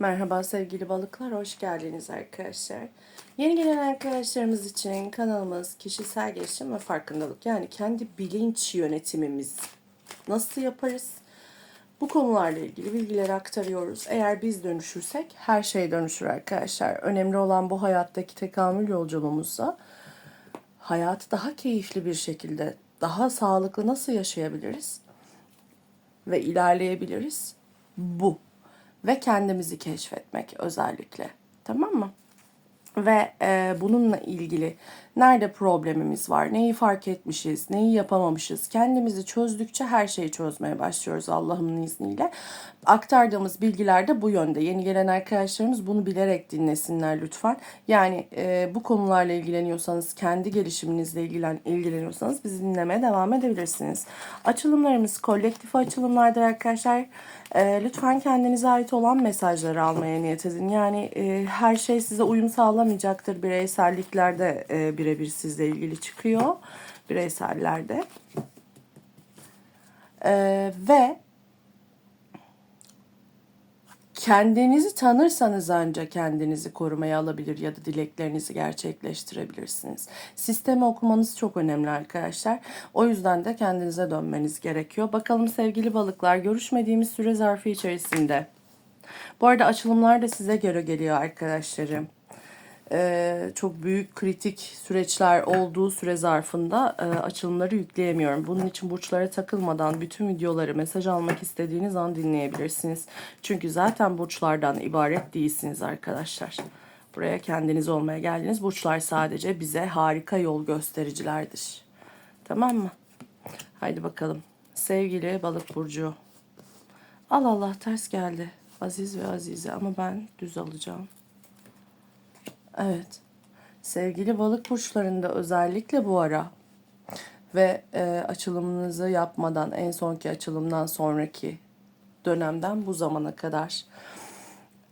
Merhaba sevgili balıklar, hoş geldiniz arkadaşlar. Yeni gelen arkadaşlarımız için kanalımız kişisel gelişim ve farkındalık yani kendi bilinç yönetimimiz nasıl yaparız? Bu konularla ilgili bilgileri aktarıyoruz. Eğer biz dönüşürsek her şey dönüşür arkadaşlar. Önemli olan bu hayattaki tekamül yolculuğumuzda hayatı daha keyifli bir şekilde, daha sağlıklı nasıl yaşayabiliriz ve ilerleyebiliriz? Bu ve kendimizi keşfetmek özellikle. Tamam mı? Ve e, bununla ilgili nerede problemimiz var, neyi fark etmişiz, neyi yapamamışız, kendimizi çözdükçe her şeyi çözmeye başlıyoruz Allah'ın izniyle. Aktardığımız bilgiler de bu yönde. Yeni gelen arkadaşlarımız bunu bilerek dinlesinler lütfen. Yani e, bu konularla ilgileniyorsanız, kendi gelişiminizle ilgilen, ilgileniyorsanız bizi dinlemeye devam edebilirsiniz. Açılımlarımız kolektif açılımlardır arkadaşlar. E, lütfen kendinize ait olan mesajları almaya niyet edin. Yani e, her şey size uyum sağlamayacaktır. Bireyselliklerde e, birebir sizle ilgili çıkıyor. Bireysellerde. E, ve kendinizi tanırsanız ancak kendinizi korumaya alabilir ya da dileklerinizi gerçekleştirebilirsiniz. Sistemi okumanız çok önemli arkadaşlar. O yüzden de kendinize dönmeniz gerekiyor. Bakalım sevgili balıklar görüşmediğimiz süre zarfı içerisinde. Bu arada açılımlar da size göre geliyor arkadaşlarım e, çok büyük kritik süreçler olduğu süre zarfında e, açılımları yükleyemiyorum. Bunun için burçlara takılmadan bütün videoları mesaj almak istediğiniz an dinleyebilirsiniz. Çünkü zaten burçlardan ibaret değilsiniz arkadaşlar. Buraya kendiniz olmaya geldiniz. Burçlar sadece bize harika yol göstericilerdir. Tamam mı? Haydi bakalım. Sevgili balık burcu. Allah Allah ters geldi. Aziz ve Azize ama ben düz alacağım. Evet. Sevgili balık burçlarında özellikle bu ara ve e, açılımınızı yapmadan en sonki açılımdan sonraki dönemden bu zamana kadar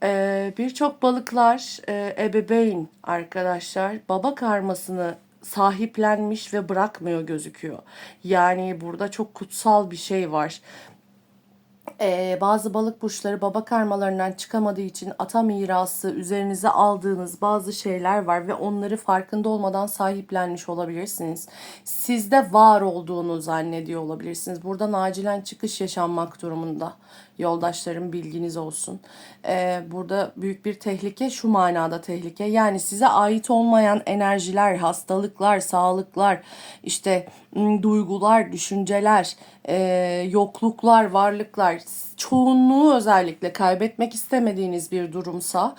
e, birçok balıklar e, ebeveyn arkadaşlar baba karmasını sahiplenmiş ve bırakmıyor gözüküyor. Yani burada çok kutsal bir şey var ee, bazı balık burçları baba karmalarından çıkamadığı için ata mirası üzerinize aldığınız bazı şeyler var ve onları farkında olmadan sahiplenmiş olabilirsiniz. Sizde var olduğunu zannediyor olabilirsiniz. Buradan acilen çıkış yaşanmak durumunda. Yoldaşlarım bilginiz olsun. Ee, burada büyük bir tehlike şu manada tehlike. Yani size ait olmayan enerjiler, hastalıklar, sağlıklar, işte duygular, düşünceler, e, yokluklar, varlıklar çoğunluğu özellikle kaybetmek istemediğiniz bir durumsa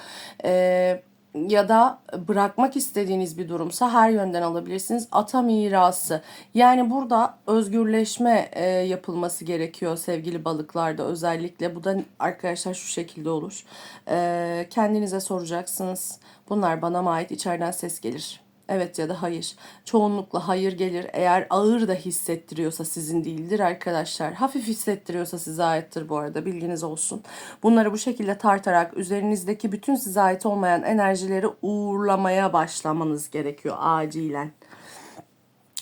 e, ya da bırakmak istediğiniz bir durumsa her yönden alabilirsiniz. Ata mirası. Yani burada özgürleşme e, yapılması gerekiyor sevgili balıklarda özellikle. Bu da arkadaşlar şu şekilde olur. E, kendinize soracaksınız. Bunlar bana mı ait? İçeriden ses gelir. Evet ya da hayır. Çoğunlukla hayır gelir. Eğer ağır da hissettiriyorsa sizin değildir arkadaşlar. Hafif hissettiriyorsa size aittir bu arada bilginiz olsun. Bunları bu şekilde tartarak üzerinizdeki bütün size ait olmayan enerjileri uğurlamaya başlamanız gerekiyor acilen.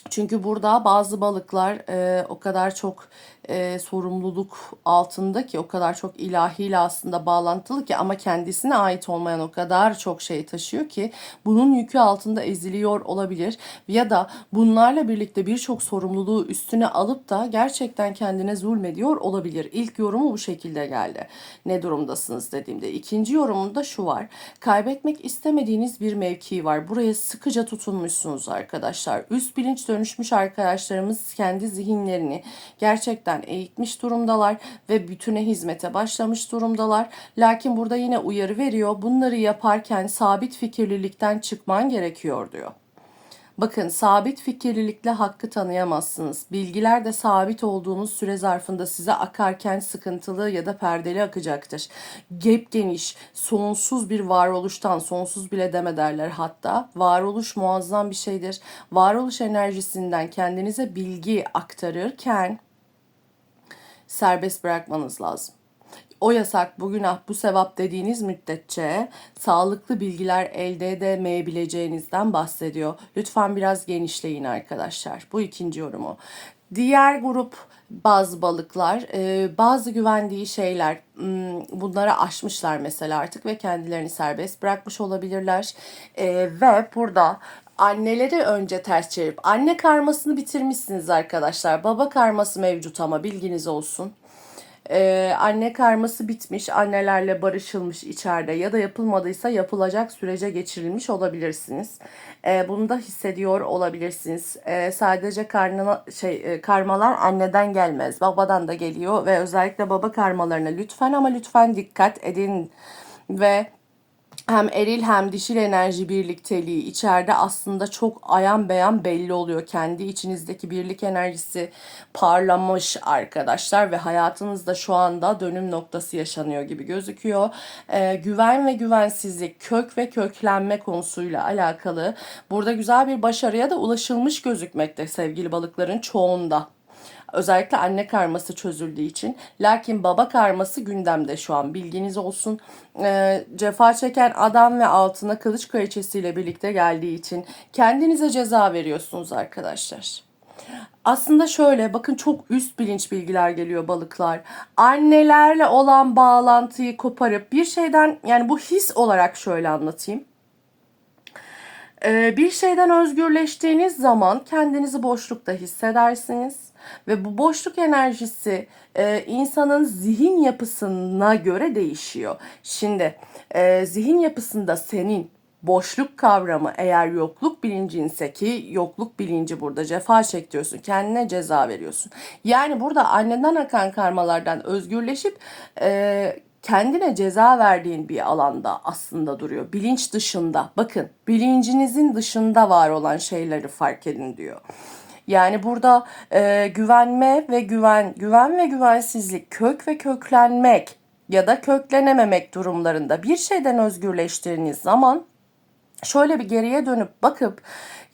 Çünkü burada bazı balıklar e, o kadar çok e, sorumluluk altında ki o kadar çok ilahiyle aslında bağlantılı ki ama kendisine ait olmayan o kadar çok şey taşıyor ki bunun yükü altında eziliyor olabilir ya da bunlarla birlikte birçok sorumluluğu üstüne alıp da gerçekten kendine zulmediyor olabilir. İlk yorumu bu şekilde geldi. Ne durumdasınız dediğimde. İkinci yorumunda şu var. Kaybetmek istemediğiniz bir mevki var. Buraya sıkıca tutunmuşsunuz arkadaşlar. Üst bilinç dönüşmüş arkadaşlarımız kendi zihinlerini gerçekten eğitmiş durumdalar ve bütüne hizmete başlamış durumdalar. Lakin burada yine uyarı veriyor. Bunları yaparken sabit fikirlilikten çıkman gerekiyor diyor. Bakın sabit fikirlilikle hakkı tanıyamazsınız. Bilgiler de sabit olduğunuz süre zarfında size akarken sıkıntılı ya da perdeli akacaktır. Gep geniş, sonsuz bir varoluştan, sonsuz bile deme derler hatta. Varoluş muazzam bir şeydir. Varoluş enerjisinden kendinize bilgi aktarırken serbest bırakmanız lazım o yasak, bu günah, bu sevap dediğiniz müddetçe sağlıklı bilgiler elde edemeyebileceğinizden bahsediyor. Lütfen biraz genişleyin arkadaşlar. Bu ikinci yorumu. Diğer grup bazı balıklar e, bazı güvendiği şeyler m, bunlara aşmışlar mesela artık ve kendilerini serbest bırakmış olabilirler. E, ve burada anneleri önce ters çevirip anne karmasını bitirmişsiniz arkadaşlar. Baba karması mevcut ama bilginiz olsun. Ee, anne karması bitmiş, annelerle barışılmış içeride ya da yapılmadıysa yapılacak sürece geçirilmiş olabilirsiniz. Ee, bunu da hissediyor olabilirsiniz. Ee, sadece karnına şey e, karmalar anneden gelmez, babadan da geliyor ve özellikle baba karmalarına lütfen ama lütfen dikkat edin ve hem eril hem dişil enerji birlikteliği içeride aslında çok ayan beyan belli oluyor. Kendi içinizdeki birlik enerjisi parlamış arkadaşlar ve hayatınızda şu anda dönüm noktası yaşanıyor gibi gözüküyor. Ee, güven ve güvensizlik, kök ve köklenme konusuyla alakalı burada güzel bir başarıya da ulaşılmış gözükmekte sevgili balıkların çoğunda. Özellikle anne karması çözüldüğü için. Lakin baba karması gündemde şu an bilginiz olsun. Ee, cefa çeken adam ve altına kılıç kraliçesiyle birlikte geldiği için kendinize ceza veriyorsunuz arkadaşlar. Aslında şöyle bakın çok üst bilinç bilgiler geliyor balıklar. Annelerle olan bağlantıyı koparıp bir şeyden yani bu his olarak şöyle anlatayım. Ee, bir şeyden özgürleştiğiniz zaman kendinizi boşlukta hissedersiniz ve bu boşluk enerjisi e, insanın zihin yapısına göre değişiyor. Şimdi e, zihin yapısında senin boşluk kavramı eğer yokluk bilincinse ki yokluk bilinci burada cefa çektiriyorsun kendine ceza veriyorsun. Yani burada anneden akan karmalardan özgürleşip e, kendine ceza verdiğin bir alanda aslında duruyor. Bilinç dışında. Bakın bilincinizin dışında var olan şeyleri fark edin diyor. Yani burada e, güvenme ve güven, güven ve güvensizlik, kök ve köklenmek ya da köklenememek durumlarında bir şeyden özgürleştiğiniz zaman şöyle bir geriye dönüp bakıp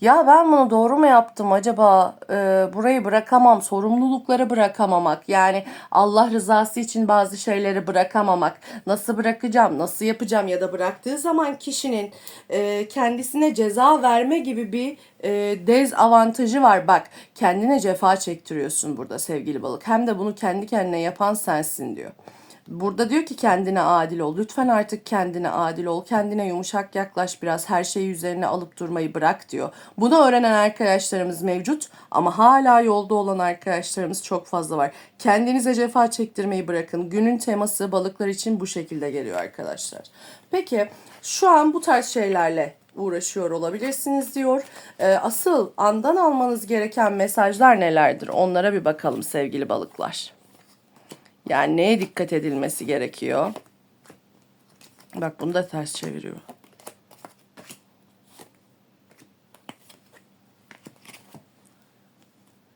ya ben bunu doğru mu yaptım acaba? E, burayı bırakamam sorumlulukları bırakamamak yani Allah rızası için bazı şeyleri bırakamamak nasıl bırakacağım nasıl yapacağım? ya da bıraktığı zaman kişinin e, kendisine ceza verme gibi bir e, dezavantajı var. Bak kendine cefa çektiriyorsun burada sevgili balık. Hem de bunu kendi kendine yapan sensin diyor. Burada diyor ki kendine adil ol. Lütfen artık kendine adil ol. Kendine yumuşak yaklaş biraz. Her şeyi üzerine alıp durmayı bırak diyor. Bunu öğrenen arkadaşlarımız mevcut ama hala yolda olan arkadaşlarımız çok fazla var. Kendinize cefa çektirmeyi bırakın. Günün teması balıklar için bu şekilde geliyor arkadaşlar. Peki şu an bu tarz şeylerle uğraşıyor olabilirsiniz diyor. Ee, asıl andan almanız gereken mesajlar nelerdir? Onlara bir bakalım sevgili balıklar. Yani neye dikkat edilmesi gerekiyor? Bak bunu da ters çeviriyor.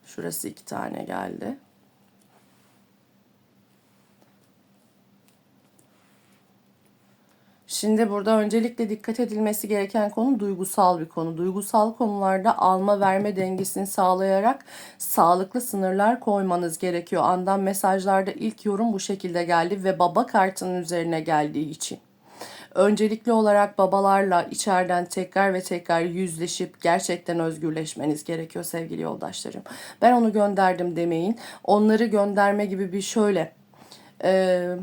Şurası iki tane geldi. Şimdi burada öncelikle dikkat edilmesi gereken konu duygusal bir konu. Duygusal konularda alma verme dengesini sağlayarak sağlıklı sınırlar koymanız gerekiyor. Andan mesajlarda ilk yorum bu şekilde geldi ve baba kartının üzerine geldiği için. Öncelikli olarak babalarla içeriden tekrar ve tekrar yüzleşip gerçekten özgürleşmeniz gerekiyor sevgili yoldaşlarım. Ben onu gönderdim demeyin. Onları gönderme gibi bir şöyle... Eee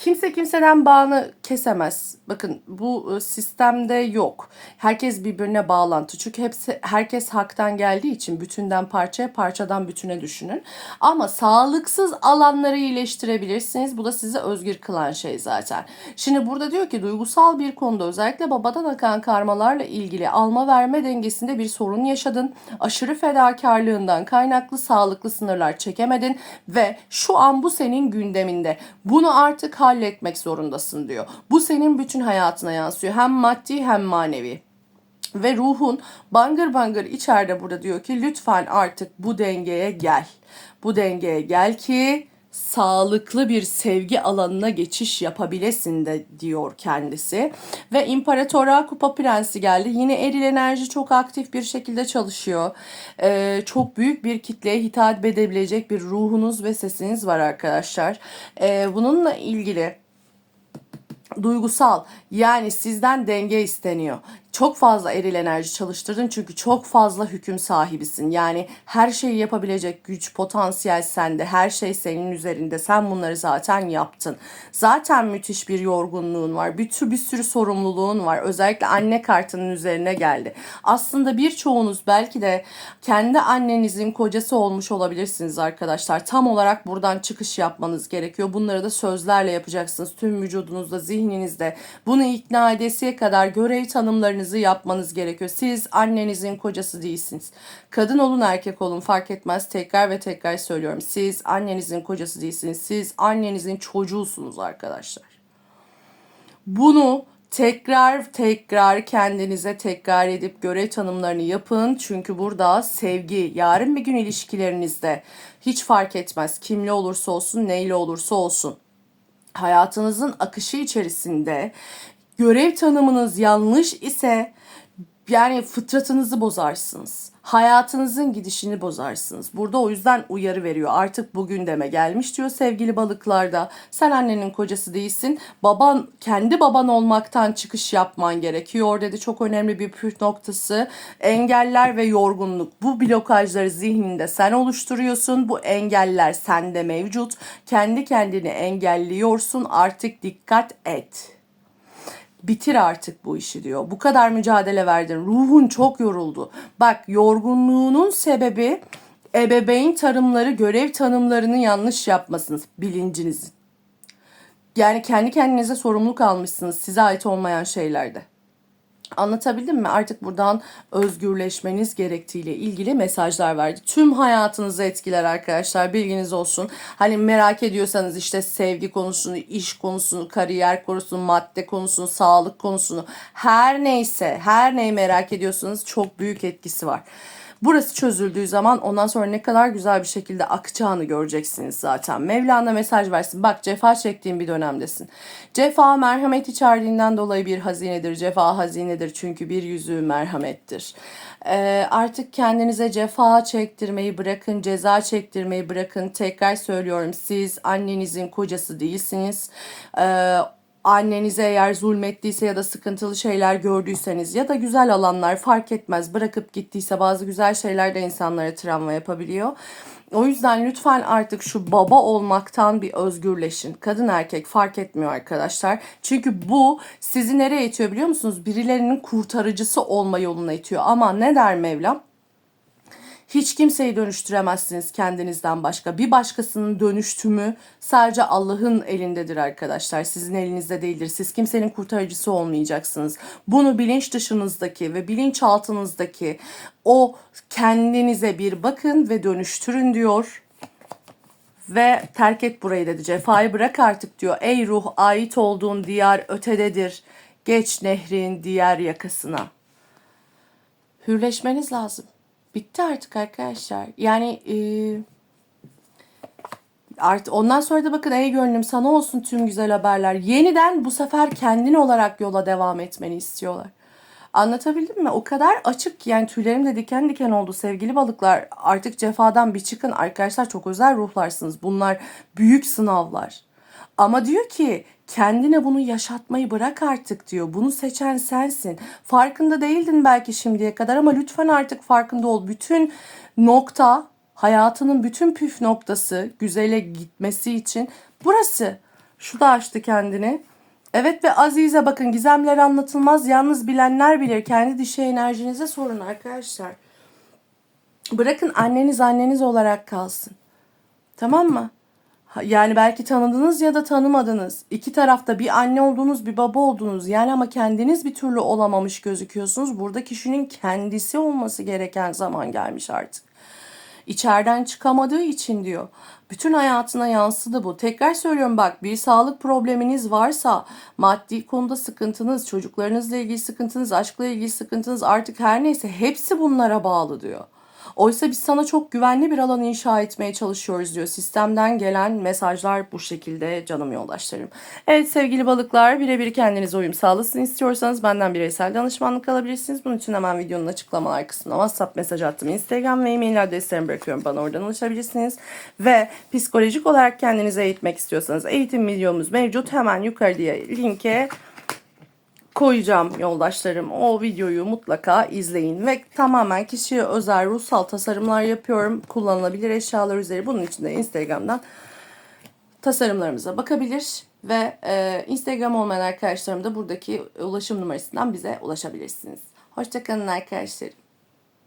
Kimse kimseden bağını kesemez. Bakın bu e, sistemde yok. Herkes birbirine bağlantı. Çünkü hepsi herkes haktan geldiği için bütünden parçaya, parçadan bütüne düşünün. Ama sağlıksız alanları iyileştirebilirsiniz. Bu da sizi özgür kılan şey zaten. Şimdi burada diyor ki duygusal bir konuda özellikle babadan akan karmalarla ilgili alma verme dengesinde bir sorun yaşadın. Aşırı fedakarlığından kaynaklı sağlıklı sınırlar çekemedin ve şu an bu senin gündeminde. Bunu artık halletmek zorundasın diyor. Bu senin bütün hayatına yansıyor. Hem maddi hem manevi. Ve ruhun bangır bangır içeride burada diyor ki lütfen artık bu dengeye gel. Bu dengeye gel ki sağlıklı bir sevgi alanına geçiş yapabilesin de diyor kendisi. Ve İmparatora Kupa Prensi geldi. Yine eril enerji çok aktif bir şekilde çalışıyor. Ee, çok büyük bir kitleye hitap edebilecek bir ruhunuz ve sesiniz var arkadaşlar. Ee, bununla ilgili duygusal yani sizden denge isteniyor. Çok fazla eril enerji çalıştırdın çünkü çok fazla hüküm sahibisin. Yani her şeyi yapabilecek güç, potansiyel sende. Her şey senin üzerinde. Sen bunları zaten yaptın. Zaten müthiş bir yorgunluğun var. Bir tür bir sürü sorumluluğun var. Özellikle anne kartının üzerine geldi. Aslında birçoğunuz belki de kendi annenizin kocası olmuş olabilirsiniz arkadaşlar. Tam olarak buradan çıkış yapmanız gerekiyor. Bunları da sözlerle yapacaksınız. Tüm vücudunuzda, zihninizde. Bunu ikna edesiye kadar görev tanımlarınızı yapmanız gerekiyor. Siz annenizin kocası değilsiniz. Kadın olun erkek olun fark etmez. Tekrar ve tekrar söylüyorum. Siz annenizin kocası değilsiniz. Siz annenizin çocuğusunuz arkadaşlar. Bunu tekrar tekrar kendinize tekrar edip görev tanımlarını yapın. Çünkü burada sevgi, yarın bir gün ilişkilerinizde hiç fark etmez. Kimle olursa olsun, neyle olursa olsun. Hayatınızın akışı içerisinde görev tanımınız yanlış ise yani fıtratınızı bozarsınız. Hayatınızın gidişini bozarsınız. Burada o yüzden uyarı veriyor. Artık bugün deme gelmiş diyor sevgili balıklarda. Sen annenin kocası değilsin. Baban kendi baban olmaktan çıkış yapman gerekiyor dedi. Çok önemli bir püf noktası. Engeller ve yorgunluk. Bu blokajları zihninde sen oluşturuyorsun. Bu engeller sende mevcut. Kendi kendini engelliyorsun. Artık dikkat et bitir artık bu işi diyor. Bu kadar mücadele verdin. Ruhun çok yoruldu. Bak yorgunluğunun sebebi ebeveyn tarımları, görev tanımlarını yanlış yapmasınız. Bilincinizin. Yani kendi kendinize sorumluluk almışsınız size ait olmayan şeylerde. Anlatabildim mi? Artık buradan özgürleşmeniz gerektiğiyle ilgili mesajlar verdi. Tüm hayatınızı etkiler arkadaşlar. Bilginiz olsun. Hani merak ediyorsanız işte sevgi konusunu, iş konusunu, kariyer konusunu, madde konusunu, sağlık konusunu her neyse, her neyi merak ediyorsanız çok büyük etkisi var. Burası çözüldüğü zaman ondan sonra ne kadar güzel bir şekilde akacağını göreceksiniz zaten. Mevlana mesaj versin. Bak cefa çektiğin bir dönemdesin. Cefa merhamet içerdiğinden dolayı bir hazinedir. Cefa hazinedir çünkü bir yüzü merhamettir. Ee, artık kendinize cefa çektirmeyi bırakın, ceza çektirmeyi bırakın. Tekrar söylüyorum siz annenizin kocası değilsiniz. Ee, annenize eğer zulmettiyse ya da sıkıntılı şeyler gördüyseniz ya da güzel alanlar fark etmez bırakıp gittiyse bazı güzel şeyler de insanlara travma yapabiliyor. O yüzden lütfen artık şu baba olmaktan bir özgürleşin. Kadın erkek fark etmiyor arkadaşlar. Çünkü bu sizi nereye itiyor biliyor musunuz? Birilerinin kurtarıcısı olma yoluna itiyor. Ama ne der Mevlam? Hiç kimseyi dönüştüremezsiniz kendinizden başka. Bir başkasının dönüştümü sadece Allah'ın elindedir arkadaşlar. Sizin elinizde değildir. Siz kimsenin kurtarıcısı olmayacaksınız. Bunu bilinç dışınızdaki ve bilinçaltınızdaki o kendinize bir bakın ve dönüştürün diyor. Ve terk et burayı dedi. Cefayı bırak artık diyor. Ey ruh ait olduğun diyar ötededir. Geç nehrin diğer yakasına. Hürleşmeniz lazım. Bitti artık arkadaşlar. Yani e, artık ondan sonra da bakın ey gönlüm sana olsun tüm güzel haberler. Yeniden bu sefer kendin olarak yola devam etmeni istiyorlar. Anlatabildim mi? O kadar açık ki yani tüylerim de diken diken oldu sevgili balıklar. Artık cefadan bir çıkın arkadaşlar çok özel ruhlarsınız. Bunlar büyük sınavlar. Ama diyor ki kendine bunu yaşatmayı bırak artık diyor. Bunu seçen sensin. Farkında değildin belki şimdiye kadar ama lütfen artık farkında ol. Bütün nokta hayatının bütün püf noktası güzele gitmesi için burası. Şu da açtı kendini. Evet ve Azize bakın gizemler anlatılmaz. Yalnız bilenler bilir. Kendi dişi enerjinize sorun arkadaşlar. Bırakın anneniz anneniz olarak kalsın. Tamam mı? Yani belki tanıdınız ya da tanımadınız. İki tarafta bir anne olduğunuz bir baba olduğunuz yani ama kendiniz bir türlü olamamış gözüküyorsunuz. Burada kişinin kendisi olması gereken zaman gelmiş artık. İçeriden çıkamadığı için diyor. Bütün hayatına yansıdı bu. Tekrar söylüyorum bak bir sağlık probleminiz varsa, maddi konuda sıkıntınız, çocuklarınızla ilgili sıkıntınız, aşkla ilgili sıkıntınız artık her neyse hepsi bunlara bağlı diyor. Oysa biz sana çok güvenli bir alan inşa etmeye çalışıyoruz diyor. Sistemden gelen mesajlar bu şekilde canım yoldaşlarım. Evet sevgili balıklar birebir kendinize uyum sağlasın istiyorsanız benden bireysel danışmanlık alabilirsiniz. Bunun için hemen videonun açıklamalar kısmına WhatsApp mesaj attım. Instagram ve e-mail adreslerimi bırakıyorum. Bana oradan ulaşabilirsiniz. Ve psikolojik olarak kendinize eğitmek istiyorsanız eğitim videomuz mevcut. Hemen yukarıya linke koyacağım yoldaşlarım. O videoyu mutlaka izleyin ve tamamen kişiye özel ruhsal tasarımlar yapıyorum. Kullanılabilir eşyalar üzeri. Bunun için de Instagram'dan tasarımlarımıza bakabilir ve e, Instagram olmayan arkadaşlarım da buradaki ulaşım numarasından bize ulaşabilirsiniz. Hoşçakalın arkadaşlarım.